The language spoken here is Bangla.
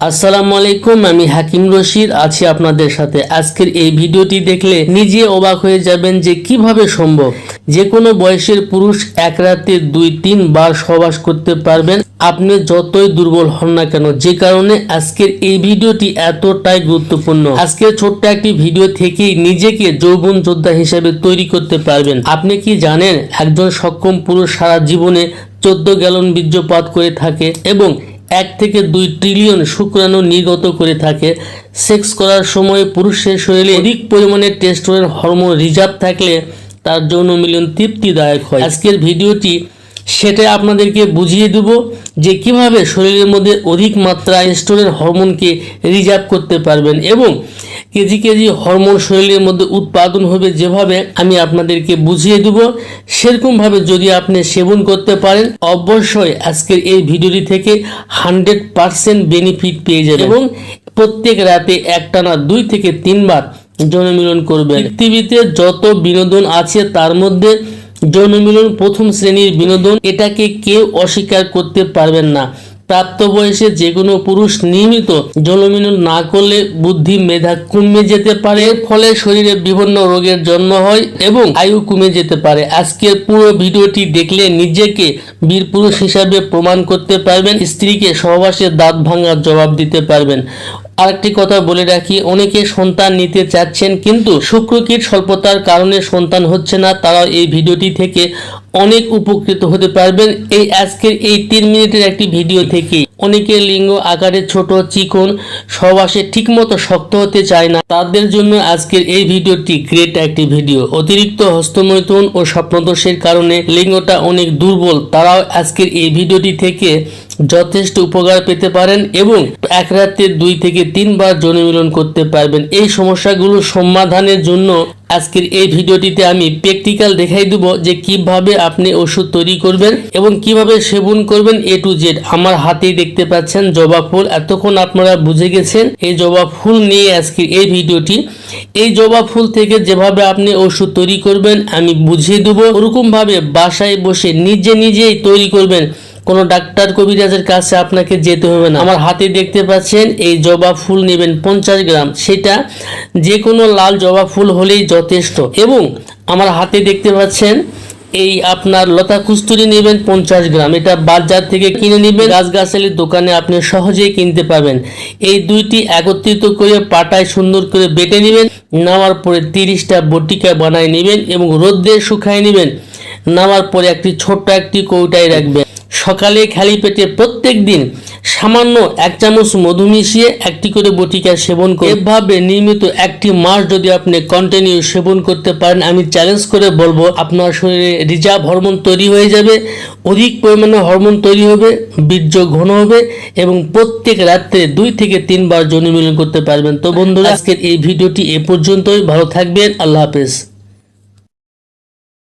আসসালামু আলাইকুম, আমি হাকিম রশিদ। আছি আপনাদের সাথে। আজকের এই ভিডিওটি দেখলে নিজে অবাক হয়ে যাবেন যে কীভাবে সম্ভব। যে কোনো বয়সের পুরুষ এক রাতে দুই, তিন বার সহবাস করতে পারবেন। আপনি যতই দুর্বল হন না কেন, যে কারণে আজকের এই ভিডিওটি এতটাই গুরুত্বপূর্ণ। আজকের ছোট্ট একটি ভিডিও থেকেই নিজেকে যৌবন যোদ্ধা হিসেবে তৈরি করতে পারবেন। আপনি কি জানেন, একজন সক্ষম পুরুষ সারা জীবনে চোদ্দ গ্যালন বীর্যপাত করে থাকে এবং এক থেকে দুই ট্রিলিয়ন শুক্রাণু নির্গত করে থাকে। সেক্স করার সময় পুরুষের শরীরে অধিক পরিমাণে টেস্টোরের হরমোন রিজার্ভ থাকলে তার যৌন মিলন তৃপ্তিদায়ক হয়। আজকের ভিডিওটি সেটা আপনাদেরকে বুঝিয়ে দেব যে কীভাবে শরীরের মধ্যে অধিক মাত্রায় টেস্টোরেন হরমোনকে রিজার্ভ করতে পারবেন এবং কেজি কেজি হরমোন শরীরের মধ্যে উৎপাদন হবে যেভাবে আমি আপনাদেরকে বুঝিয়ে দেব, সেরকমভাবে যদি আপনি সেবন করতে পারেন, অবশ্যই আজকের এই ভিডিওটি থেকে হান্ড্রেড পারসেন্ট বেনিফিট পেয়ে যাবেন এবং প্রত্যেক রাতে একটানা দুই থেকে তিনবার যৌন মিলন করবেন। পৃথিবীতে যত বিনোদন আছে তার মধ্যে যৌন মিলন প্রথম শ্রেণির বিনোদন এটাকে কেউ অস্বীকার করতে পারবেন না। প্রাপ্তবয়সে যে কোনো পুরুষ নিয়মিত জলমিলন না করলে বুদ্ধি মেধা কমে যেতে পারে। ফলে শরীরে বিভিন্ন রোগের জন্ম হয় এবং আয়ু কমে যেতে পারে। আজকের পুরো ভিডিওটি দেখলে নিজেকে বীর পুরুষ হিসাবে প্রমাণ করতে পারবেন। স্ত্রীকে সহবাসে দাঁত ভাঙার জবাব দিতে পারবেন। আরেকটি কথা বলে রাখি, অনেকে সন্তান নিতে চাচ্ছেন কিন্তু শুক্রকীট স্বল্পতার কারণে সন্তান হচ্ছে না তারা এই ভিডিওটি থেকে অনেক উপকৃত হতে পারবেন। এই আজকের এই তিন মিনিটের একটি ভিডিও থেকে অনেকের লিঙ্গ আকারে ছোট, চিকন সবাসে ঠিকমতো শক্ত হতে চায় না। তাদের জন্য আজকের এই ভিডিওটি গ্রেট একটি ভিডিও। অতিরিক্ত হস্তমৈথুন ও স্বপ্নদোষের কারণে লিঙ্গটা অনেক দুর্বল, তারাও আজকের এই ভিডিওটি থেকে যথেষ্ট উপকার পেতে পারেন এবং এক রাত্রে দুই থেকে তিনবার যৌন মিলন করতে পারবেন। এই সমস্যাগুলো সমাধানের জন্য আজকের এই ভিডিওটিতে আমি প্র্যাকটিক্যাল দেখাই দেব যে কীভাবে আপনি ওষুধ তৈরি করবেন এবং কীভাবে সেবন করবেন এ টু জেড আমার হাতেই দেখতে পাচ্ছেন জবা ফুল। এতক্ষণ আপনারা বুঝে গেছেন এই জবা ফুল নিয়ে আজকের এই ভিডিওটি। এই জবা ফুল থেকে যেভাবে আপনি ওষুধ তৈরি করবেন, আমি বুঝিয়ে দেবো। ওরকমভাবে বাসায় বসে নিজে নিজেই তৈরি করবেন। কোনো ডাক্তার কবিরাজের কাছে আপনাকে যেতে হবে না। আমার হাতে দেখতে পাচ্ছেন এই জবা ফুল নেবেন পঞ্চাশ গ্রাম। সেটা যে কোনো লাল জবা ফুল হলেই যথেষ্ট। এবং আমার হাতে দেখতে পাচ্ছেন এই আপনার লতা কুস্তুরি নেবেন পঞ্চাশ গ্রাম। এটা বাজার থেকে কিনে নেবেন। গাছগাছালির দোকানে আপনি সহজেই কিনতে পাবেন। এই দুইটি একত্রিত করে পাটায় সুন্দর করে বেটে নেবেন। নেওয়ার পরে তিরিশটা বটিকা বানায় নেবেন এবং রোদ্রে শুকায় নেবেন। নেওয়ার পরে একটি ছোট্ট একটি কৌটায় রাখবেন। সকালে খালি পেটে প্রত্যেক দিন সামান্য এক চামচ মধু মিশিয়ে একটি করে বটিকা সেবন করে এভাবে নিয়মিত একটি মাস যদি আপনি কন্টিনিউ সেবন করতে পারেন, আমি চ্যালেঞ্জ করে বলব, আপনার শরীরে রিজার্ভ হরমোন তৈরি হয়ে যাবে, অধিক পরিমাণে হরমোন তৈরি হবে, বীর্য ঘন হবে এবং প্রত্যেক রাত্রে দুই থেকে তিনবার যৌন মিলন করতে পারবেন। তো বন্ধুরা, আজকের এই ভিডিওটি এ পর্যন্তই, ভালো থাকবেন, আল্লাহ হাফেজ।